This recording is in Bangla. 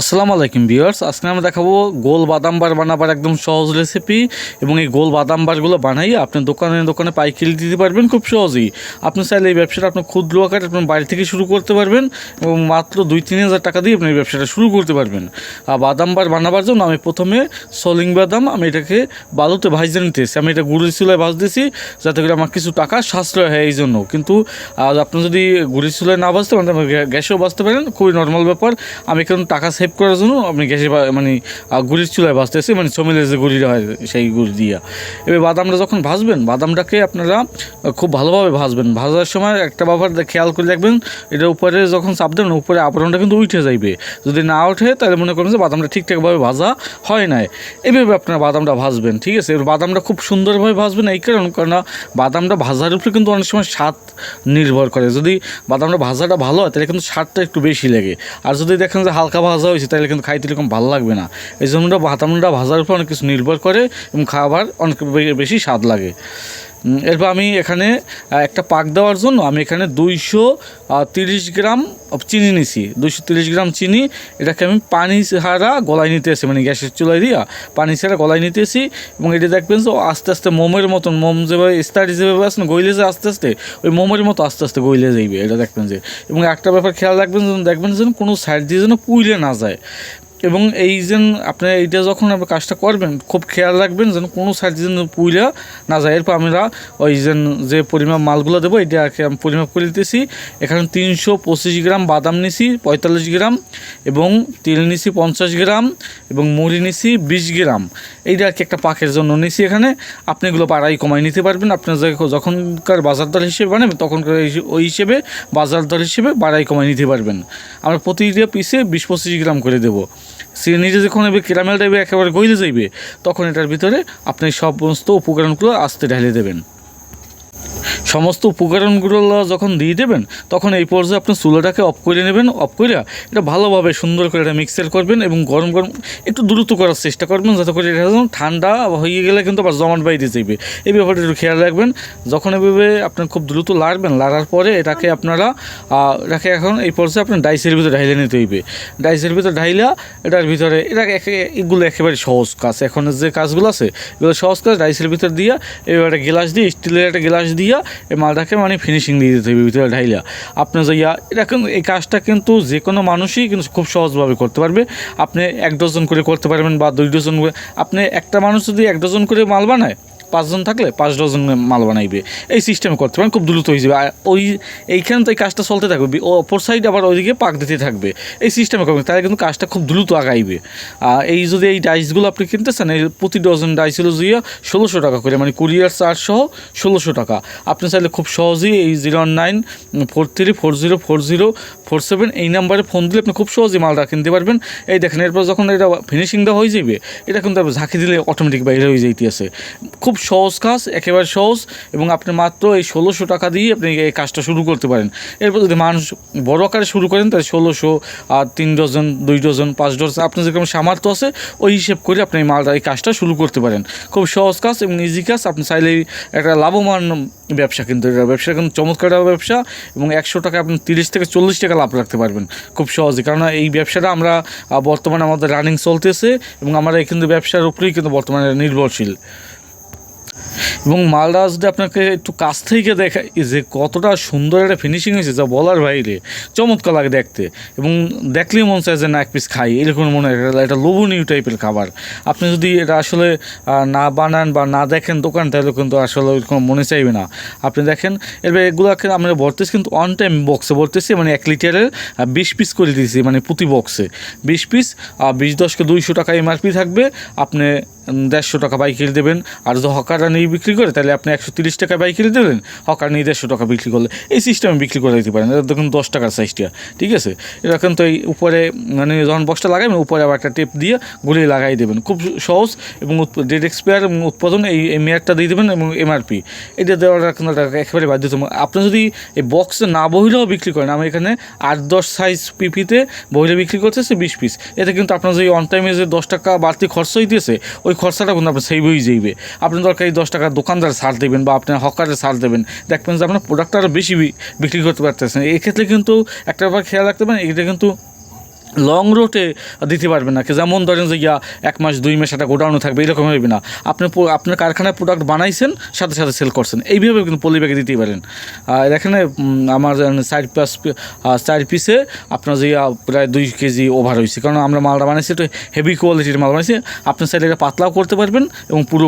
আসসালামু আলাইকুম ভিউয়ার্স, আজকে আমরা দেখাবো গোল বাদাম বার বানাবার একদম সহজ রেসিপি এবং এই গোল বাদাম বারগুলো বানাইয়ে আপনি দোকানে দোকানে পাইকারি দিতে পারবেন খুব সহজেই। আপনি চাইলে এই ব্যবসাটা আপনার ক্ষুদ্র আকারে আপনার বাড়ি থেকে শুরু করতে পারবেন এবং মাত্র দুই তিন হাজার টাকা দিয়ে আপনি এই ব্যবসাটা শুরু করতে পারবেন। আর বাদাম বার বানাবার জন্য আমি প্রথমে সলিং বাদাম, আমি এটাকে বালুতে ভাজতে নিতেছি আমি এটা গুড়ি চুলায় ভাজতেছি যাতে করে আমার কিছু টাকা সাশ্রয় হয় এই জন্য। কিন্তু আপনি যদি গুড়ি চুলায় না ভাজতে পারেন গ্যাসেও ভাজতে পারেন, খুবই নর্মাল ব্যাপার। আমি কারণ টাকা সেভ করার জন্য আপনি গ্যাসে মানে গুড়ির চুলায় ভাজতেছি মানে চমিলের যে গুড়িটা হয় সেই গুড় দিয়া। এবার বাদামটা যখন ভাজবেন, বাদামটাকে আপনারা খুব ভালোভাবে ভাজবেন। ভাজার সময় একটা ব্যাপার খেয়াল করে দেখবেন, এটা উপরে যখন চাপ দেবেন, উপরে আবরণটা কিন্তু উঠে যাইবে। যদি না ওঠে, তাহলে মনে করেন যে বাদামটা ঠিকঠাকভাবে ভাজা হয় নাই। এভাবে আপনারা বাদামটা ভাজবেন, ঠিক আছে? এবার বাদামটা খুব সুন্দরভাবে ভাজবেন এই কারণ কারণ বাদামটা ভাজার উপরে কিন্তু অনেক সময় স্বাদ নির্ভর করে। যদি বাদামটা ভাজাটা ভালো হয়, তাহলে কিন্তু স্বাদটা একটু বেশি লাগে। আর যদি দেখেন যে হালকা ভাজা হয়েছে তাহলে কিন্তু খাইতে এরকম ভালো লাগবে না। এই জন্য বাতামটা ভাজার উপর অনেক কিছু নির্ভর করে এবং খাবার অনেক বেশি স্বাদ লাগে। এরপর আমি এখানে একটা পাক দেওয়ার জন্য আমি এখানে দুইশো তিরিশ গ্রাম চিনি নিছি। দুইশো তিরিশ গ্রাম চিনি, এটাকে আমি পানি ছাড়া গলায় নিতেছি মানে গ্যাসের চুলায় দিয়া পানি ছাড়া গলায় নিতেছি এবং এটা দেখবেন যে আস্তে আস্তে মোমের মতন, মোম যেভাবে স্টার্ট যেভাবে আছে না, গইলে যে আস্তে আস্তে, ওই মোমের মতো আস্তে আস্তে গইলে যাইবে, এটা দেখবেন যে। এবং একটা ব্যাপার খেয়াল রাখবেন দেখবেন যেন কোনো সাইড দিয়ে যেন পুইলে না যায়। এবং এই যেন আপনি এইটা যখন আপনি কাজটা করবেন, খুব খেয়াল রাখবেন যেন কোনো সাইড যেন পুইলা না যায়। এরপর আমরা ওই যেন যে পরিমাপ মালগুলো দেবো এটাকে আমি পরিমাপ করে দিতেছি। এখানে তিনশো পঁচিশ গ্রাম বাদাম নিছি, পঁয়তাল্লিশ গ্রাম, এবং তিল নিছি পঞ্চাশ গ্রাম, এবং মুড়ি নিছি বিশ গ্রাম। এইটা আর কি একটা পাখের জন্য নিছি এখানে। আপনি এগুলো পাড়াই কমাই নিতে পারবেন। আপনার যে- যখনকার বাজার দর হিসেবে বানাবেন, তখনকার ওই হিসেবে বাজার দর হিসেবে বাড়াই কমাই নিতে পারবেন। আমরা প্রতিটা পিসে বিশ পঁচিশ গ্রাম করে দেবো। চিনিটা যখন এবার ক্যারামেলটা এবার একেবারে গইলে যাইবে, তখন এটার ভিতরে আপনি সমস্ত উপকরণগুলো আস্তে ঢেলে দেবেন। সমস্ত উপকরণগুলো যখন দিয়ে দেবেন, তখন এই পর্যায়ে আপনি চুলাটাকে অফ করে নেবেন, অফ করে এটা ভালোভাবে সুন্দর করে এটা মিক্সার করবেন এবং গরম গরম একটু দ্রুত করার চেষ্টা করবেন যাতে করে এটা যেন ঠান্ডা হয়ে গেলে কিন্তু আবার জমাট বাইরে যাইবে। এই ব্যাপারটা একটু খেয়াল রাখবেন। যখন এভাবে আপনার খুব দ্রুত লাড়বেন, লাড়ার পরে এটাকে আপনারা এটাকে এখন এই পর্যায়ে আপনার ডাইসের ভিতরে ঢাইলে নিতে হইবে। ডাইসের ভিতরে ঢাইলা, এটার ভিতরে, এটা এগুলো একেবারে সহজ কাজ। এখন যে কাজগুলো আছে, এগুলো সহজ কাজ, ডাইসের ভিতরে দিয়ে এবার একটা গ্লাস দিয়ে, স্টিলের একটা গ্লাস দিয়া, এই মালটাকে মানে ফিনিশিং দিয়ে দিতে হবে ভিতরে ঢাইলা। আপনার যাইয়া এটা কিন্তু, এই কাজটা কিন্তু যে কোনো মানুষই কিন্তু খুব সহজভাবে করতে পারবে। আপনি এক ডজন করে করতে পারবেন বা দুই ডজন করে। আপনি একটা মানুষ যদি এক ডজন করে মাল বানায় পাঁচজন থাকলে পাঁচ ডজন মাল বানাইবে। এই সিস্টেমে করতে পারেন, খুব দ্রুত হয়ে যাবে। আর ওই এইখানে তো এই কাজটা চলতে থাকবে অপর সাইড আবার ওইদিকে পাক দিতে থাকবে। এই সিস্টেমে করবেন, তাহলে কিন্তু কাজটা খুব দ্রুত আগাইবে। আর এই যদি এই ডাইসগুলো আপনি কিনতেছেন, এই প্রতি ডজন ডাইস হলো জুইয়া ষোলোশো টাকা করে মানে কুরিয়ার চার্জ সহ ষোলোশো টাকা। আপনি চাইলে খুব সহজেই এই zero nine four three four zero four zero four seven এই নাম্বারে ফোন দিলে আপনি খুব সহজেই মালটা কিনতে পারবেন। এই দেখেন, এরপর যখন এটা ফিনিশিংটা হয়ে যাবে, এটা কিন্তু ঝাঁকি দিলে অটোমেটিক বাইরে হয়ে যাইতে আছে খুব সহজ কাজ, একেবারে সহজ এবং আপনি মাত্র এই ষোলোশো টাকা দিয়ে আপনি এই কাজটা শুরু করতে পারেন। এরপর যদি মানুষ বড় আকারে শুরু করেন, তাহলে ষোলোশো আর তিন ডজন, দুই ডজন, পাঁচ ডজন, আপনার যেরকম সামর্থ্য আছে, ওই হিসেব করে আপনি এই মালটা, এই কাজটা শুরু করতে পারেন। খুব সহজ কাজ এবং ইজি কাজ, আপনি চাইলেই একটা লাভবান ব্যবসা কিন্তু, এটা ব্যবসা কিন্তু চমৎকার ব্যবসা এবং একশো টাকা আপনি তিরিশ থেকে চল্লিশ টাকা লাভ রাখতে পারবেন, খুব সহজে। কারণ এই ব্যবসাটা আমরা বর্তমানে আমাদের রানিং চলতেছে এবং আমরা এই কিন্তু ব্যবসার উপরেই কিন্তু বর্তমানে নির্ভরশীল। এবং মালটা যদি আপনাকে একটু কাছ থেকে দেখাই যে কতটা সুন্দর একটা ফিনিশিং হয়েছে, যা বলার বাইরে। চমৎকার লাগে দেখতে। এবং দেখলেই মন চায় যে না, এক পিস খাই। এরকম মনে হয়, এটা- লোভনীয় টাইপের খাবার। আপনি যদি এটা আসলে না বানান বা না দেখেন দোকান, তাহলে কিন্তু আসলে ওইরকম মনে চাইবে না। আপনি দেখেন এবার এগুলোকে আমরা ভরতেছি কিন্তু অন টাইম বক্সে ভরতেছি মানে এক লিটারের বিশ পিস করে দিয়েছি মানে প্রতি বক্সে বিশ পিস বিশ দশকে দুইশো টাকা এমআরপি থাকবে। আপনি দেড়শো টাকা বাইকেরি দেবেন। আর যদি হকাররা নিয়ে বিক্রি করে, তাহলে আপনি একশো তিরিশ টাকা বাইকেরি দেবেন। হকার নিয়ে দেড়শো টাকা বিক্রি করলে। এই সিস্টেমে বিক্রি করে দিতে পারেন। এটা দেখুন দশ টাকার সাইজটা ঠিক আছে? এটা কিন্তু এই উপরে মানে যখন বক্সটা লাগাবেন, উপরে আবার একটা টেপ দিয়ে গুলিয়ে লাগাই দেবেন। খুব সহজ এবং ডেট এক্সপায়ার এবং উৎপাদন, এই মেয়াদটা দিয়ে দেবেন এবং এমআরপি এটা দেওয়ার একটা একেবারে বাধ্যতামূলক। আপনি যদি এই বক্সে না বহিলেও বিক্রি করেন, আমি এখানে আট দশ সাইজ পিপিতে বহিলে বিক্রি করতেছে বিশ পিস এতে কিন্তু আপনার যে অন টাইমে যে দশ টাকা বাড়তি খরচ হইতেছে, ওই খরচাটা কিন্তু আপনার সেভ হয়ে যাইবে। আপনি দরকার এই দশ টাকা দোকানদার সার দেবেন বা আপনার হকারে ছাড় দেবেন। দেখবেন যে আপনার প্রোডাক্ট আরও বেশি বিক্রি করতে পারতেছেন। এক্ষেত্রে কিন্তু একটা ব্যাপার খেয়াল রাখতে পারেন, এটা কিন্তু লং রুটে দিতে পারবেন না যেমন ধরেন যে ইয়া এক মাস, দুই মাস একটা গোডাউনে থাকবে, এরকম হবে না। আপনি আপনার কারখানায় প্রোডাক্ট বানাইছেন, সাথে সাথে সেল করছেন। এইভাবে কিন্তু পলি ব্যাগে দিতেই পারেন। আর এখানে আমার চার পাঁচ চার পিসে আপনার যে প্রায় দুই কেজি ওভার হয়েছে কারণ আমরা মালটা বানাইছি, একটু হেভি কোয়ালিটির মাল বানাইছি আপনি চাইলে এটা পাতলাও করতে পারবেন এবং পুরো